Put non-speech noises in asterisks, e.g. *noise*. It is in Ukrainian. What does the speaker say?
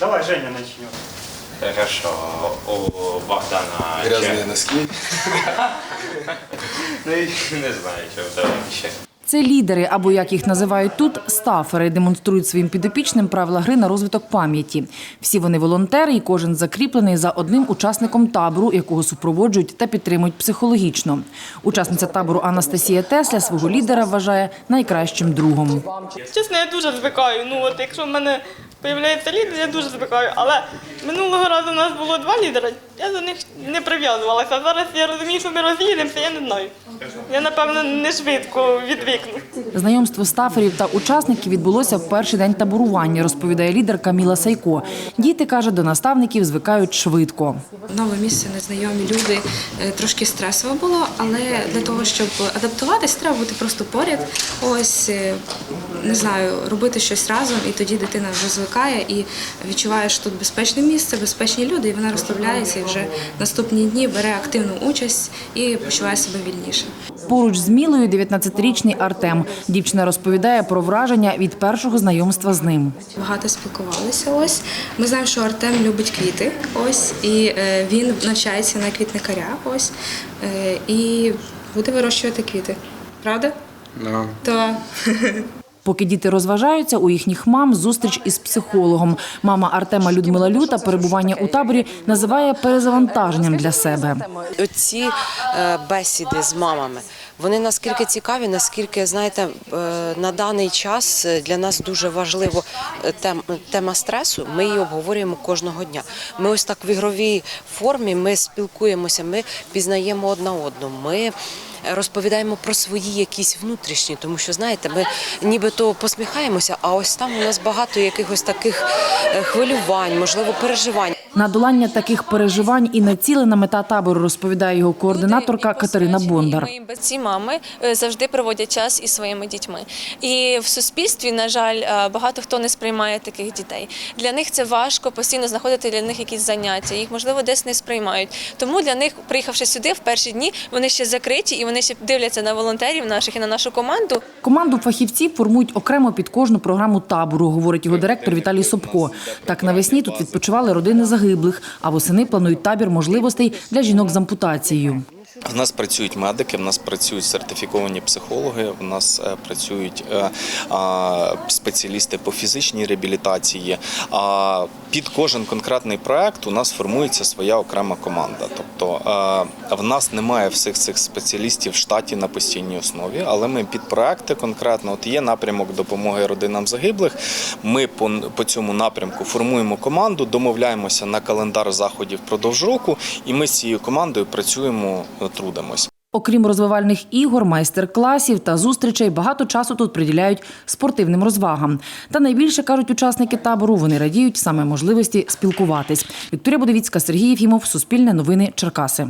Давай, Женя начнет. Хорошо, у Богдана Грязные чек. носки. Ну, і не знаю, що давай ще. Це лідери, або як їх називають тут, стафери, демонструють своїм підопічним правила гри на розвиток пам'яті. Всі вони волонтери, і кожен закріплений за одним учасником табору, якого супроводжують та підтримують психологічно. Учасниця табору Анастасія Тесля свого лідера вважає найкращим другом. Чесно, я дуже звикаю. Ну от якщо в мене з'являється лідер, я дуже звикаю. Але минулого разу у нас було два лідера, я за них не прив'язувалася. Зараз я розумію, що ми роз'їдемося, я не знаю. Я напевно не швидко відвикну. Знайомство стаферів та учасників відбулося в перший день таборування, розповідає лідер Каміла Сайко. Діти каже, до наставників звикають швидко. Нове місце, незнайомі люди. Е, Трошки стресово було, але для того, щоб адаптуватись, треба бути просто поряд. Ось е, не знаю, робити щось разом, і тоді дитина вже звикає і відчуває, що тут безпечне місце, безпечні люди, і вона розслабляється і вже наступні дні бере активну участь і почуває себе вільніше. Поруч з Мілою 19-річний Артем. Дівчина розповідає про враження від першого знайомства з ним. Багато спілкувалися. Ось ми знаємо, що Артем любить квіти. Ось і е, він навчається на квітникаря. Ось е, і буде вирощувати квіти. Правда? Да. То *laughs* Поки діти розважаються, у їхніх мам зустріч із психологом. Мама Артема Людмила Люта перебування у таборі називає перезавантаженням для себе. Оці е, бесіди з мамами. Вони наскільки цікаві, наскільки знаєте, е, на даний час е, для нас дуже важливо тема стресу. Ми її обговорюємо кожного дня. Ми ось так в ігровій формі ми спілкуємося, ми пізнаємо одна одну. Ми розповідаємо про свої якісь внутрішні, тому що знаєте, ми нібито посміхаємося, а ось там у нас багато якихось таких е, хвилювань, можливо, переживань. На долання таких переживань і націлена мета табору, розповідає його координаторка Катерина Бондар. Мої батьки, мами е, завжди проводять час із своїми дітьми. І в суспільстві, на жаль, е, багато хто не сприймає таких дітей. Для них це важко постійно знаходити для них якісь заняття. Їх можливо десь не сприймають. Тому для них, приїхавши сюди в перші дні, вони ще закриті і вони ще дивляться на волонтерів наших і на нашу команду. Команду фахівців формують окремо під кожну програму табору, говорить його директор Віталій Собко. Так навесні тут відпочивали родини загиблих, а восени планують табір можливостей для жінок з ампутацією. В нас працюють медики, в нас працюють сертифіковані психологи, в нас е, працюють е, спеціалісти по фізичній реабілітації. А під кожен конкретний проект у нас формується своя окрема команда. Тобто е, в нас немає всіх цих спеціалістів в штаті на постійній основі, але ми під проекти конкретно от є напрямок допомоги родинам загиблих. Ми по, по цьому напрямку формуємо команду, домовляємося на календар заходів впродовж року, і ми з цією командою працюємо, е, трудимось. Окрім розвивальних ігор, майстер-класів та зустрічей, багато часу тут приділяють спортивним розвагам. Та найбільше кажуть учасники табору, вони радіють саме можливості спілкуватись. Вікторія Будовіцька, Сергій Єфімов, Суспільне новини, Черкаси.